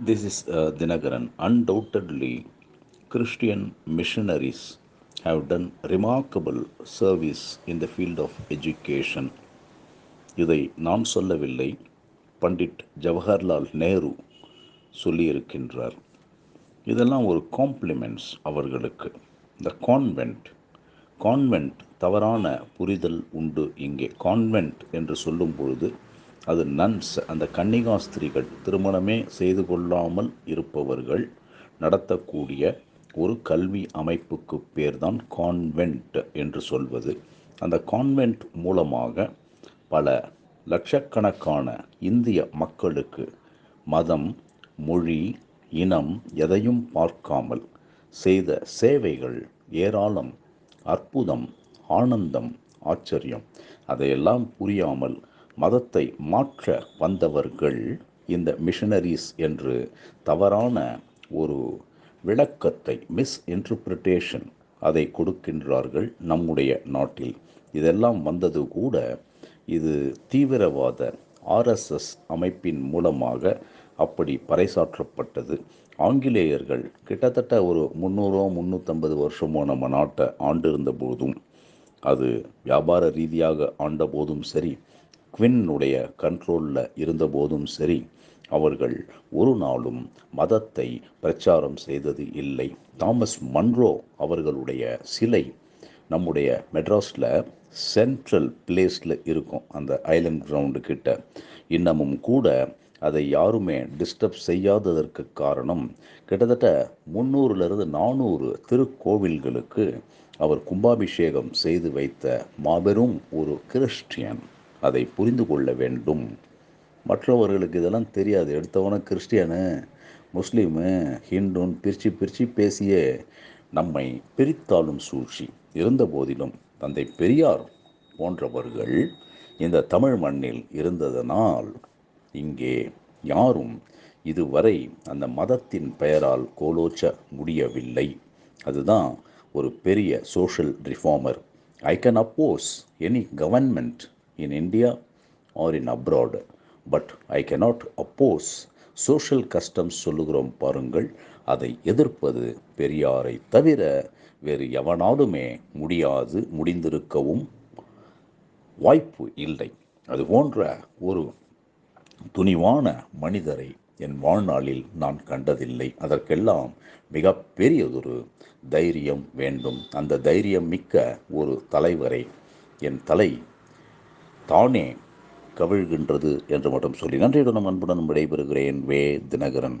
This is uh, Dinagaran. Undoubtedly, Christian missionaries have done remarkable service in the field of education. இதை நான் சொல்லவில்லை பண்டிட் ஜவஹர்லால் நேரு சொல்லியிருக்கின்றார் இதெல்லாம் ஒரு காம்ப்ளிமெண்ட்ஸ் அவர்களுக்கு இந்த கான்வென்ட் கான்வென்ட் தவறான புரிதல் உண்டு இங்கே கான்வென்ட் என்று சொல்லும் பொழுது அது நன்ஸ் அந்த கன்னிகாஸ்திரிகள் திருமணமே செய்து கொள்ளாமல் இருப்பவர்கள் நடத்தக்கூடிய ஒரு கல்வி அமைப்புக்கு பேர்தான் கான்வென்ட் என்று சொல்வது. அந்த கான்வென்ட் மூலமாக பல லட்சக்கணக்கான இந்திய மக்களுக்கு மதம் மொழி இனம் எதையும் பார்க்காமல் செய்த சேவைகள் ஏராளம் அற்புதம் ஆனந்தம் ஆச்சரியம். அதையெல்லாம் புரியாமல் மதத்தை மாற்ற வந்தவர்கள் இந்த மிஷனரிஸ் என்று தவறான ஒரு விளக்கத்தை மிஸ் இன்டர்பிரிட்டேஷன் அதை கொடுக்கின்றார்கள் நம்முடைய நாட்டில். இதெல்லாம் வந்தது கூட இது தீவிரவாத ஆர்எஸ்எஸ் அமைப்பின் மூலமாக அப்படி பறைசாற்றப்பட்டது. ஆங்கிலேயர்கள் கிட்டத்தட்ட ஒரு முந்நூறோ முந்நூற்றம்பது வருஷமோ நம்ம நாட்டை ஆண்டிருந்த போதும் அது வியாபார ரீதியாக ஆண்ட போதும் சரி குவின்னுடைய கண்ட்ரோலில் இருந்தபோதும் சரி அவர்கள் ஒரு நாளும் மதத்தை பிரச்சாரம் செய்தது இல்லை. தாமஸ் மன்ரோ அவர்களுடைய சிலை நம்முடைய மெட்ராஸில் சென்ட்ரல் பிளேஸில் இருக்கும் அந்த ஐலண்ட் கிரவுண்டு கிட்ட. இன்னமும் கூட அதை யாருமே டிஸ்டர்ப் செய்யாததற்கு காரணம் கிட்டத்தட்ட முந்நூறுலேருந்து நானூறு திருக்கோவில்களுக்கு அவர் கும்பாபிஷேகம் செய்து வைத்த மாபெரும் ஒரு கிறிஸ்டியன். அதை புரிந்து கொள்ள வேண்டும். மற்றவர்களுக்கு இதெல்லாம் தெரியாது. எடுத்தவன கிறிஸ்டியனு முஸ்லீமு ஹிந்துன்னு பிரித்து பிரித்து பேசிய நம்மை பிரித்தாலும் சூழ்ச்சி. இருந்த போதிலும் தந்தை பெரியார் போன்றவர்கள் இந்த தமிழ் மண்ணில் இருந்ததனால் இங்கே யாரும் இதுவரை அந்த மதத்தின் பெயரால் கோலோச்ச முடியவில்லை. அதுதான் ஒரு பெரிய social reformer I can oppose any government in India or in abroad but I cannot oppose social customs சொல்லுகிறோம் பாருங்கள். அதை எதிர்ப்பது பெரியாரை தவிர வேறு எவனாலுமே முடியாது முடிந்திருக்கவும் வாய்ப்பு இல்லை. அது போன்ற ஒரு துணிவான மனிதரை என் வாழ்நாளில் நான் கண்டதில்லை. அதற்கெல்லாம் மிக பெரியதொரு தைரியம் வேண்டும். அந்த தைரியம் மிக்க ஒரு தலைவரை என் தலை தானே கவிழ்கின்றது என்று மட்டும் சொல்லி நன்றியுடன் அன்புடன் விடைபெறுகிறேன் வே தினகரன்.